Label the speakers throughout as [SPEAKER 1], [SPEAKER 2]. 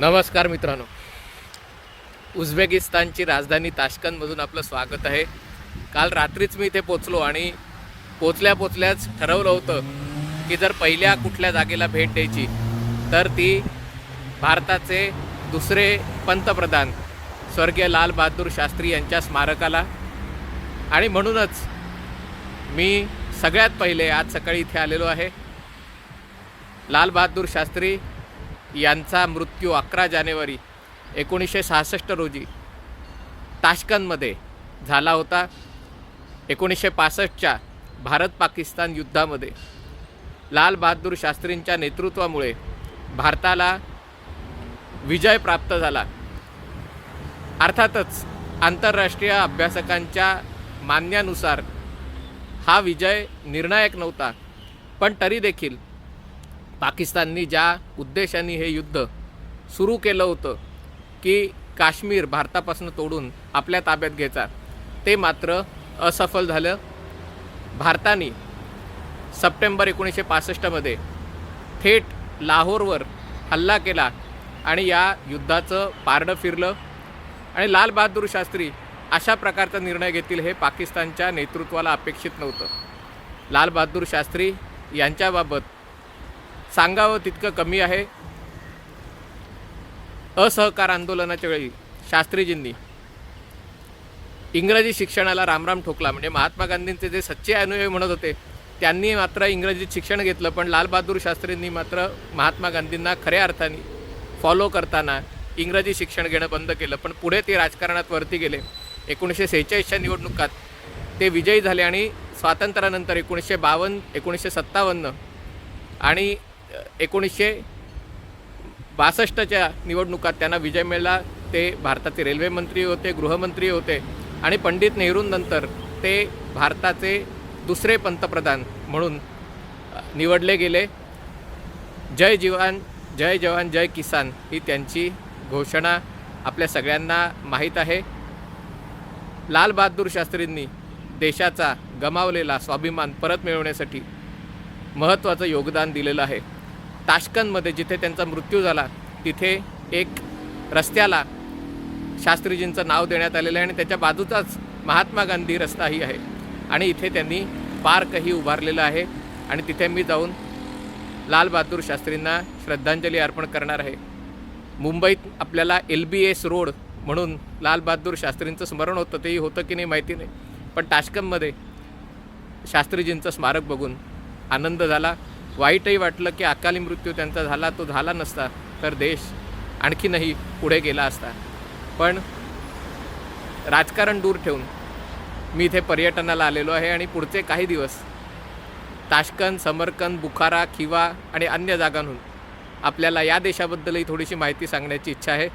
[SPEAKER 1] नमस्कार मित्रांनो. उझबेकिस्तानची राजधानी ताशकंदमधून आपलं स्वागत आहे. काल रात्रीच मी इथे पोचलो आणि पोचल्या पोचल्याच ठरवलं होतं की जर पहिल्या कुठल्या जागेला भेट द्यायची तर ती भारताचे दुसरे पंतप्रधान स्वर्गीय लाल बहादूर शास्त्री यांच्या स्मारकाला. आणि म्हणूनच मी सगळ्यात पहिले आज सकाळी इथे आलेलो आहे. लाल बहादूर शास्त्री यांचा मृत्यू अकरा जानेवारी एकोणीसशे सहासष्ट रोजी ताश्कंदमध्ये झाला होता. एकोणीसशे पासष्टच्या भारत पाकिस्तान युद्धामध्ये लाल बहादूर शास्त्रींच्या नेतृत्वामुळे भारताला विजय प्राप्त झाला. अर्थातच आंतरराष्ट्रीय अभ्यासकांच्या मान्यानुसार हा विजय निर्णायक नव्हता पण तरी देखील पाकिस्ताननी ज्या उद्देशाने हे युद्ध सुरू केलं होतं की काश्मीर भारतापासून तोडून आपल्या ताब्यात घ्यायचा ते मात्र असफल झालं. भारताने सप्टेंबर एकोणीसशे पासष्टमध्ये थेट लाहोरवर हल्ला केला आणि या युद्धाचं पारडं फिरलं. आणि लाल बहादूर शास्त्री अशा प्रकारचा निर्णय घेतील हे पाकिस्तानच्या नेतृत्वाला अपेक्षित नव्हतं. लाल बहादूर शास्त्री यांच्याबाबत सांगावं तितकं कमी आहे. असहकार आंदोलनाच्या वेळी शास्त्रीजींनी इंग्रजी शिक्षणाला रामराम ठोकला. म्हणजे महात्मा गांधींचे जे सच्चे अनुयायी म्हणत होते त्यांनी मात्र इंग्रजीत शिक्षण घेतलं. पण लालबहादूर शास्त्रींनी मात्र महात्मा गांधींना खऱ्या अर्थाने फॉलो करताना इंग्रजी शिक्षण घेणं बंद केलं. पण पुढे ते राजकारणात वरती गेले. एकोणीसशे सेहेचाळीसच्या निवडणुकात ते विजयी झाले आणि स्वातंत्र्यानंतर एकोणीसशे बावन्न एकोणीसशे सत्तावन्न आणि एकोणीसशे बासष्टच्या निवडणुकात त्यांना विजय मिळाला. ते भारताचे रेल्वे मंत्री होते गृहमंत्री होते आणि पंडित नेहरूंनंतर ते भारताचे दुसरे पंतप्रधान म्हणून निवडले गेले. जय जीवन जय जवान जय किसान ही त्यांची घोषणा आपल्या सगळ्यांना माहीत आहे. लालबहादूर शास्त्रींनी देशाचा गमावलेला स्वाभिमान परत मिळवण्यासाठी महत्त्वाचं योगदान दिलेलं आहे. ताश्कंदमध्ये जिथे त्यांचा मृत्यू झाला तिथे एक रस्त्याला शास्त्रीजींचं नाव देण्यात आलेलं आहे आणि त्याच्या बाजूचाच महात्मा गांधी रस्ताही आहे. आणि इथे त्यांनी पार्कही उभारलेलं आहे आणि तिथे मी जाऊन लाल बहादूर शास्त्रींना श्रद्धांजली अर्पण करणार आहे. मुंबईत आपल्याला एल बी एस रोड म्हणून लाल बहादूर शास्त्रींचं स्मरण होतं तेही होतं की नाही माहिती नाही. पण ताश्कंदमध्ये शास्त्रीजींचं स्मारक बघून आनंद झाला. वाईटही वाटलं की अकाली मृत्यू त्यांचा झाला तो झाला नसता तर देश आणखीनही पुढे गेला असता. पण राजकारण दूर ठेवून मी इथे पर्यटनाला आलेलो आहे आणि पुढचे काही दिवस ताशकंद समरकंद बुखारा खिवा आणि अन्य जागांहून आपल्याला या देशाबद्दलही थोडीशी माहिती सांगण्याची इच्छा आहे.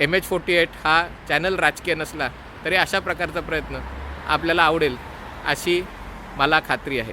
[SPEAKER 1] एम एच फोर्टी एट हा चॅनल राजकीय नसला तरी अशा प्रकारचा प्रयत्न आपल्याला आवडेल अशी मला खात्री आहे.